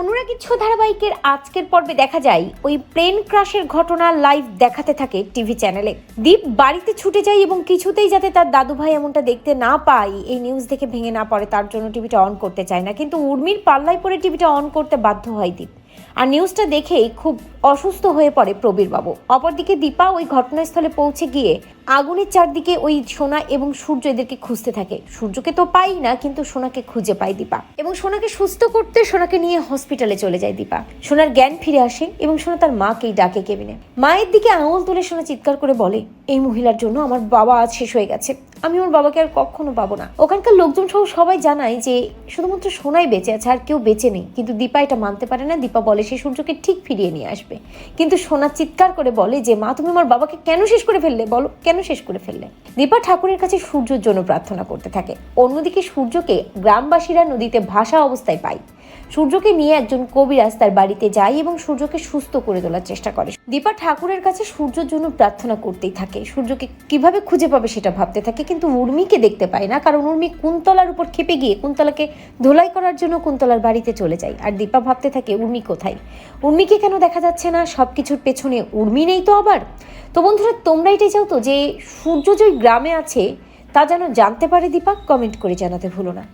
অনুরাগীচ্ছ ধারাবাহিকের আজকের পর্বে দেখা যায়, ওই প্লেন ক্রাশের ঘটনা লাইভ দেখাতে থাকে টিভি চ্যানেলে। দীপ বাড়িতে ছুটে যায় এবং কিছুতেই যাতে তার দাদু ভাই এমনটা দেখতে না পায়, এই নিউজ দেখে ভেঙে না পড়ে, তার জন্য টিভিটা অন করতে চায় না। কিন্তু উর্মির পাল্লায় পরে টিভিটা অন করতে বাধ্য হয় দীপ। আর নিউজটা দেখেই খুব অসুস্থ হয়ে পড়ে প্রবীরবাবু। অপরদিকে দীপা ওই ঘটনাস্থলে পৌঁছে গিয়ে আগুনের চারদিকে ওই সোনা এবং সূর্য এদেরকে খুঁজতে থাকে। সূর্যকে তো পাই না, কিন্তু সোনাকে খুঁজে পায় দীপা। এবং সোনাকে সুস্থ করতে সোনাকে নিয়ে হসপিটালে চলে যায় দীপা। সোনার জ্ঞান ফিরে আসে এবং সোনা তার মাকেই ডাকে কেবিনে। মায়ের দিকে আঙুল তুলে সোনা চিৎকার করে বলে, এই মহিলার জন্য আমার বাবা আজ শেষ হয়ে গেছে। আমি ওর বাবাকে আর কখনো পাবো না। ওখানকার লোকজন সহ সবাই জানায় যে, শুধুমাত্র সোনাই বেঁচে আছে আর কেউ বেঁচে নেই। কিন্তু দীপা এটা মানতে পারে না। দীপা বলে, সে সূর্যকে ঠিক ফিরিয়ে নিয়ে আসবে। কিন্তু সোনা চিৎকার করে বলে যে, মা, তুমি আমার বাবাকে কেন শেষ করে ফেললে? বলো, কেন শেষ করে ফেললে? দীপা ঠাকুরের কাছে সূর্যের জন্য প্রার্থনা করতে থাকে। অন্যদিকে সূর্যকে গ্রামবাসীরা নদীতে ভাসা অবস্থায় পায়। সূর্যকে নিয়ে একজন কবিরাজ তার বাড়িতে যায় এবং সূর্যকে সুস্থ করে তোলার চেষ্টা করে। দীপা ঠাকুরের কাছে সূর্যের জন্য প্রার্থনা করতেই থাকে। সূর্যকে কীভাবে খুঁজে পাবে সেটা ভাবতে থাকে, কিন্তু উর্মিকে দেখতে পায় না, কারণ উর্মি কুন্তলার উপর খেপে গিয়ে কুন্তলাকে ধোলাই করার জন্য কুন্তলার বাড়িতে চলে যায়। আর দীপা ভাবতে থাকে, উর্মি কোথায়? উর্মিকে কেন দেখা যাচ্ছে না? সব কিছুর পেছনে উর্মি নেই তো আবার? তো বন্ধুরা, তোমরা এটাই চাও তো যে সূর্য যে গ্রামে আছে, তা যেন জানতে পারে দীপাক কমেন্ট করে জানাতে ভুলো না।